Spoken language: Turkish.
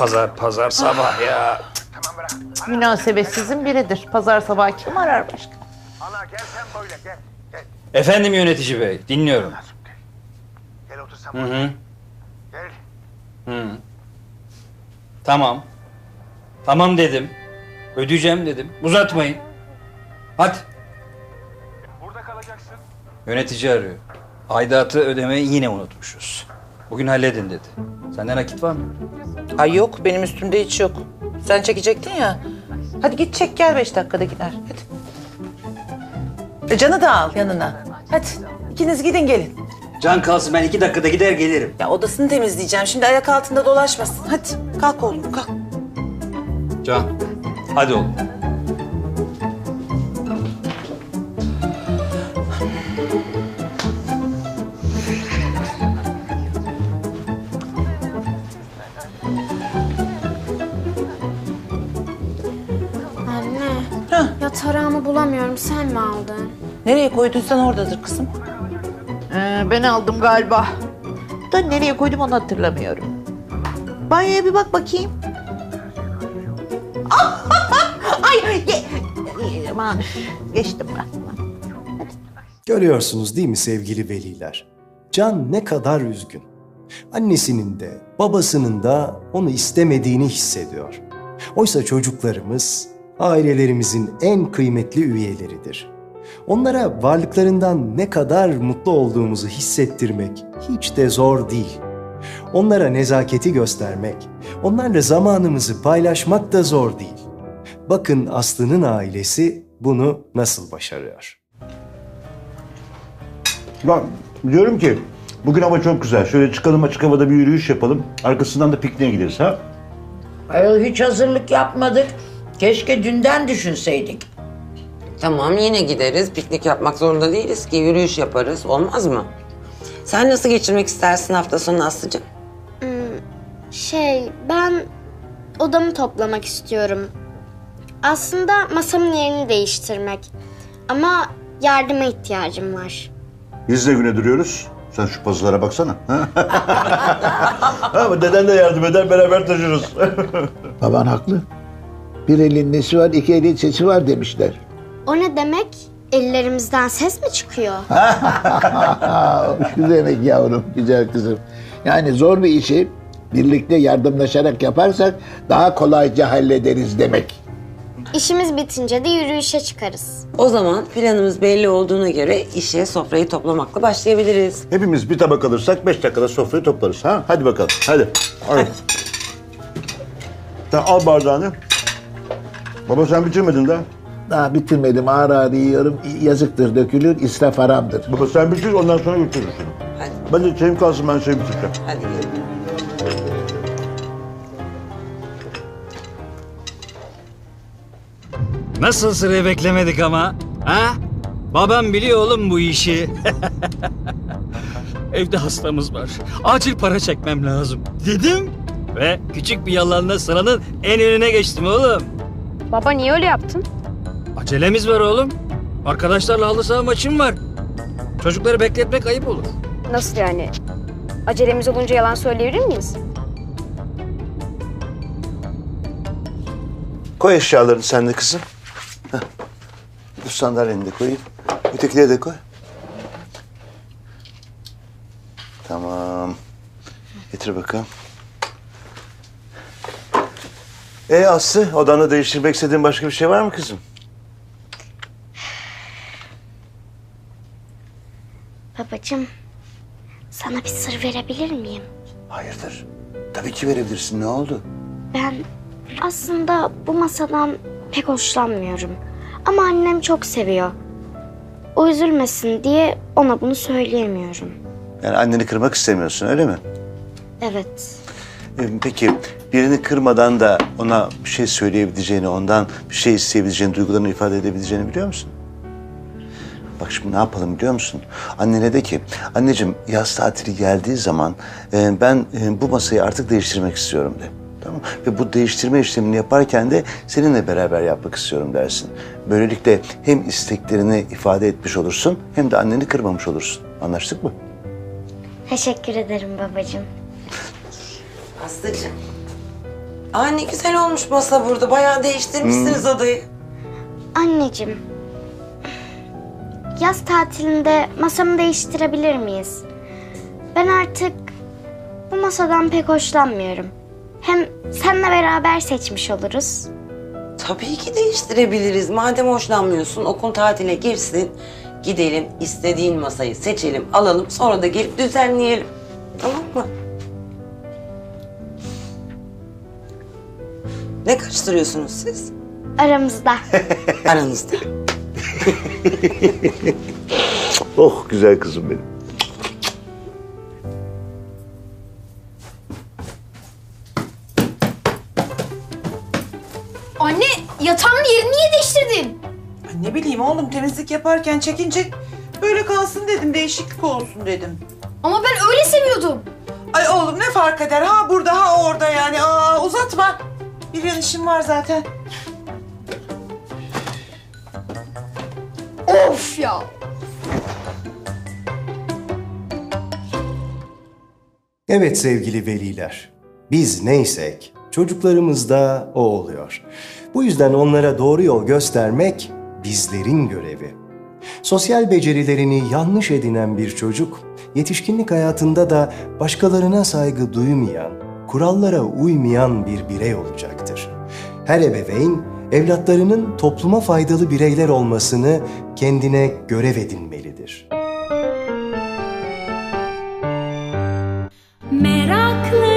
Pazar pazar sabah ya? Münasebetsizin biridir. Pazar sabahı kim arar başka? Ana gel sen böyle gel. Gel. Efendim yönetici bey dinliyorum. Gel otur sen Hı hı. Gel. Hı. Tamam. Tamam dedim. Ödeyeceğim dedim. Uzatmayın. Hadi. Burada kalacaksın. Yönetici arıyor. Aidatı ödemeyi yine unutmuşuz. Bugün halledin dedi. Sende nakit var mı? Ay yok benim üstümde hiç yok. Sen çekecektin ya. Hadi git çek gel beş dakikada gider. Hadi. E, Can'ı da al yanına. Hadi ikiniz gidin gelin. Can kalsın ben iki dakikada gider gelirim. Ya odasını temizleyeceğim. Şimdi ayak altında dolaşmasın. Hadi kalk oğlum kalk. Can hadi oğlum. Ya tarağımı bulamıyorum. Sen mi aldın? Nereye koyduysan oradadır kızım. Ee, ben aldım galiba. Da nereye koydum onu hatırlamıyorum. Banyoya bir bak bakayım. Ay, ge- aman geçtim ben. Görüyorsunuz değil mi sevgili veliler? Can ne kadar üzgün. Annesinin de babasının da onu istemediğini hissediyor. Oysa çocuklarımız ailelerimizin en kıymetli üyeleridir. Onlara varlıklarından ne kadar mutlu olduğumuzu hissettirmek hiç de zor değil. Onlara nezaketi göstermek, onlarla zamanımızı paylaşmak da zor değil. Bakın Aslı'nın ailesi bunu nasıl başarıyor. Ben diyorum ki bugün hava çok güzel. Şöyle çıkalım açık havada bir yürüyüş yapalım. Arkasından da pikniğe gideriz ha. Ayol hiç hazırlık yapmadık. Keşke dünden düşünseydik. Tamam yine gideriz. Piknik yapmak zorunda değiliz ki. Yürüyüş yaparız. Olmaz mı? Sen nasıl geçirmek istersin hafta sonu Aslı'cığım? Şey, ben odamı toplamak istiyorum. Aslında masamın yerini değiştirmek. Ama yardıma ihtiyacım var. Biz de güne duruyoruz. Sen şu pazılara baksana. Ama deden de yardım eder beraber taşırız. Baban haklı. Bir elin nesi var, iki elin sesi var demişler. O ne demek? Ellerimizden ses mi çıkıyor? Şu demek yavrum, güzel kızım. Yani zor bir işi birlikte yardımlaşarak yaparsak daha kolayca hallederiz demek. İşimiz bitince de yürüyüşe çıkarız. O zaman planımız belli olduğuna göre işe sofrayı toplamakla başlayabiliriz. Hepimiz bir tabak alırsak beş dakikada sofrayı toplarız. Ha? Hadi bakalım. Hadi. Hadi. Sen al bardağını. Baba sen bitirmedin daha. Daha bitirmedim, ağır ağır yiyorum. Yazıktır, dökülür, israf haramdır. Baba sen bitir ondan sonra götürürüz şunu. Hadi. Ben de çayım kalsın ben şey bitireceğim. Hadi. Nasıl sırayı beklemedik ama? Ha? Babam biliyor oğlum bu işi. Evde hastamız var. Acil para çekmem lazım. Dedim ve küçük bir yalanla sıranın en önüne geçtim oğlum. Baba niye öyle yaptın? Acelemiz var oğlum. Arkadaşlarla halı saha maçım var. Çocukları bekletmek ayıp olur. Nasıl yani? Acelemiz olunca yalan söyleyebilir miyiz? Koy eşyalarını sen de kızım. Heh. Bu sandalyeni de koyayım. Ötekileri de koy. Tamam. Getir bakalım. E Aslı, odanda değiştirmek istediğin başka bir şey var mı kızım? Babacığım, sana bir sır verebilir miyim? Hayırdır? Tabii ki verebilirsin. Ne oldu? Ben aslında bu masadan pek hoşlanmıyorum. Ama annem çok seviyor. O üzülmesin diye ona bunu söyleyemiyorum. Yani anneni kırmak istemiyorsun öyle mi? Evet. E, Peki birini kırmadan da ona bir şey söyleyebileceğini, ondan bir şey isteyebileceğini, duygularını ifade edebileceğini biliyor musun? Bak şimdi ne yapalım biliyor musun? Annene de ki, anneciğim yaz tatili geldiği zaman e, ben e, bu masayı artık değiştirmek istiyorum de. Tamam Ve bu değiştirme işlemini yaparken de seninle beraber yapmak istiyorum dersin. Böylelikle hem isteklerini ifade etmiş olursun hem de anneni kırmamış olursun. Anlaştık mı? Teşekkür ederim babacığım. Aslıcığım. Aa ne güzel olmuş masa burada. Bayağı değiştirmişsiniz odayı. Anneciğim. Yaz tatilinde masamı değiştirebilir miyiz? Ben artık bu masadan pek hoşlanmıyorum. Hem seninle beraber seçmiş oluruz. Tabii ki değiştirebiliriz. Madem hoşlanmıyorsun okul tatile girsin. Gidelim istediğin masayı seçelim, alalım. Sonra da gelip düzenleyelim. Tamam mı? Ne karıştırıyorsunuz siz? Aramızda. Aranızda. Oh güzel kızım benim. Anne yatağımın yerini niye değiştirdin? Ay Ne bileyim oğlum temizlik yaparken çekince böyle kalsın dedim değişiklik olsun dedim. Ama ben öyle seviyordum. Ay oğlum ne fark eder ha burada ha orada yani aa uzatma. Bir yan var zaten. Of ya. Evet sevgili veliler, biz neysek çocuklarımız da o oluyor. Bu yüzden onlara doğru yol göstermek bizlerin görevi. Sosyal becerilerini yanlış edinen bir çocuk, yetişkinlik hayatında da başkalarına saygı duymayan, kurallara uymayan bir birey olacaktır. Her ebeveyn, evlatlarının topluma faydalı bireyler olmasını kendine görev edinmelidir. Meraklarım